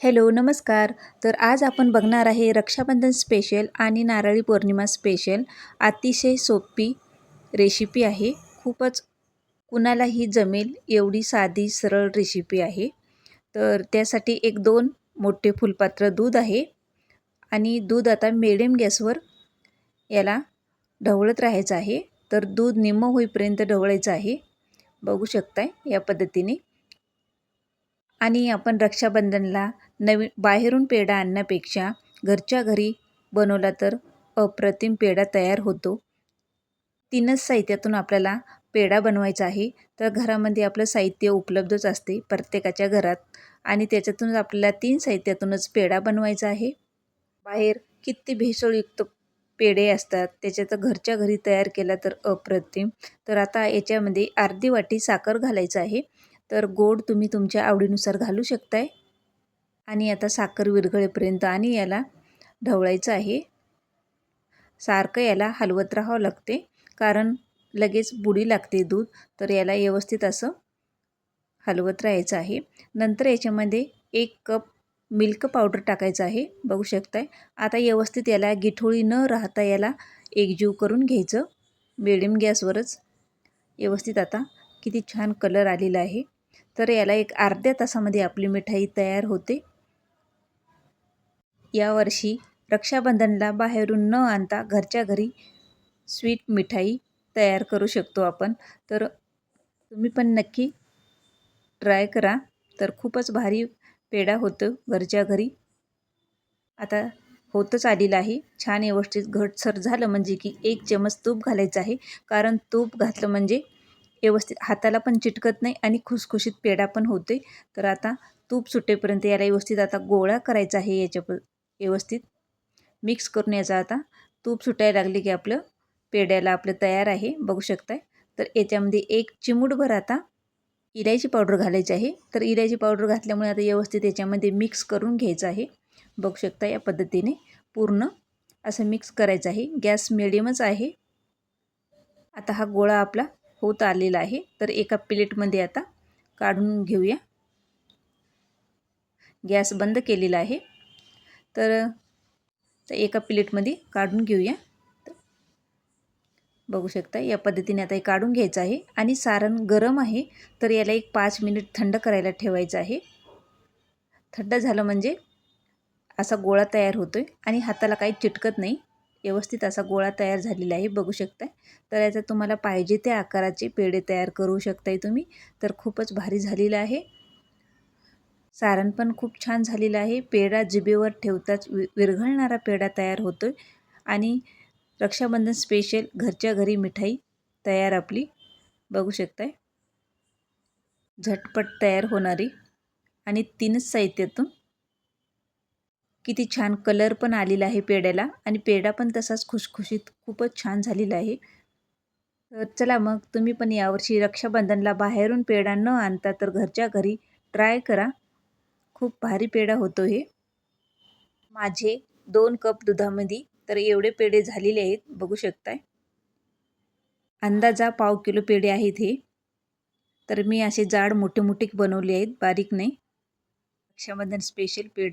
Hello नमस्कार. तर आज आपण बघणार आहे रक्षाबंधन स्पेशल आणि नारळी पौर्णिमा स्पेशल अतिशय सोपी रेसिपी आहे. खूपच कुणालाही जमेल एवढी साधी सरळ रेसिपी आहे. तर त्यासाठी एक दोन मोठे फुलपात्र दूध आहे. आणि दूध आता मिडियम गॅसवर याला ढवळत राहायचं आहे. तर दूध निम्म होईपर्यंत ढवळायचं आहे. बघू शकताय या पद्धतीने. आणि आपण रक्षाबंधनला नवीन बाहेरून पेढा आणण्यापेक्षा घरच्या घरी बनवला तर अप्रतिम पेढा तयार होतो. तीनच साहित्यातून आपल्याला पेढा बनवायचा आहे. तर घरामध्ये आपलं साहित्य उपलब्धच असते प्रत्येकाच्या घरात. आणि त्याच्यातूनच आपल्याला तीन साहित्यातूनच पेढा बनवायचा आहे. बाहेर किती भेसळयुक्त पेढे असतात त्याच्यात घरच्या घरी तयार केला तर अप्रतिम. तर आता याच्यामध्ये अर्धी वाटी साखर घालायचं आहे. तर गोड तुम्ही तुमच्या आवडीनुसार घालू शकताय. आणि आता साखर विरघळेपर्यंत आणि याला ढवळायचं आहे. सारखं याला हलवत राहावं लागते कारण लगेच बुडी लागते दूध. तर याला व्यवस्थित असं हलवत राहायचं आहे. नंतर याच्यामध्ये एक कप मिल्क पावडर टाकायचं आहे बघू शकताय. आता व्यवस्थित याला गिठोळी न राहता याला एकजीव करून घ्यायचं. मिडियम गॅसवरच व्यवस्थित आता किती छान कलर आलेला आहे. तर याला एक अर्ध्या तासामध्ये आपली मिठाई तयार होते. यावर्षी रक्षाबंधनला बाहेरून न आणता घरच्या घरी स्वीट मिठाई तयार करू शकतो आपण. तर तुम्ही पण नक्की ट्राय करा. तर खूपच भारी पेढा होतो घरच्या घरी. आता होतच आलेलं आहे. छान व्यवस्थित घटसर झालं म्हणजे की एक चमच तूप घालायचं आहे. कारण तूप घातलं म्हणजे व्यवस्थित हाताला पण चिटकत नाही आणि खुसखुशीत पेढा पण होते तर आता तूप सुटेपर्यंत याला व्यवस्थित आता गोळा करायचा आहे याच्या व्यवस्थित. मिक्स करून याचा आता तूप सुटायला लागले की आपलं पेढ्याला आपलं तयार आहे बघू शकताय. तर याच्यामध्ये एक चिमूटभर आता इलायची पावडर घालायची आहे. तर इलायची पावडर घातल्यामुळे आता व्यवस्थित याच्यामध्ये मिक्स करून घ्यायचं आहे. बघू शकता या पद्धतीने पूर्ण असं मिक्स करायचं आहे. गॅस मिडियमच आहे. आता हा गोळा आपला होत आलेला आहे. तर एका प्लेटमध्ये आता काढून घेऊया. गॅस बंद केलेला आहे. तर एका प्लेटमध्ये काढून घेऊया. बघू शकता या पद्धतीने आता हे काढून घ्यायचं आहे. आणि सारण गरम आहे तर याला एक पाच मिनिट थंड करायला ठेवायचं आहे. थंड झालं म्हणजे असा गोळा तयार होतो आहे आणि हाताला काही चिटकत नाही. व्यवस्थित असा गोळा तयार झालेला आहे बघू शकताय. तर याचा तुम्हाला पाहिजे त्या आकाराचे पेढे तयार करू शकताय तुम्ही. तर खूपच भारी झालेलं आहे. सारण पण खूप छान झालेलं आहे. पेढा जिबेवर ठेवताच वि विरघळणारा पेढा तयार होतो आहे आणि रक्षाबंधन स्पेशल घरच्या घरी मिठाई तयार आपली. बघू शकताय. झटपट तयार होणारी. आणि तीनच साहित्यातून किती छान कलर पण आलेला आहे पेढ्याला आणि पेढा पण तसाच खुशखुशीत खूपच छान झालेला आहे. तर चला मग तुम्ही पण यावर्षी रक्षाबंधनला बाहेरून पेढा न आणता तर घरच्या घरी ट्राय करा. खूप भारी पेढा होतो हे. माझे दोन कप दुधामध्ये तर एवढे पेढे झालेले आहेत बघू शकताय. अंदाजा पाव किलो पेढे आहेत हे. तर मी असे जाड मोठे मोठे बनवले आहेत बारीक नाही. रक्षाबंधन स्पेशल पेढा.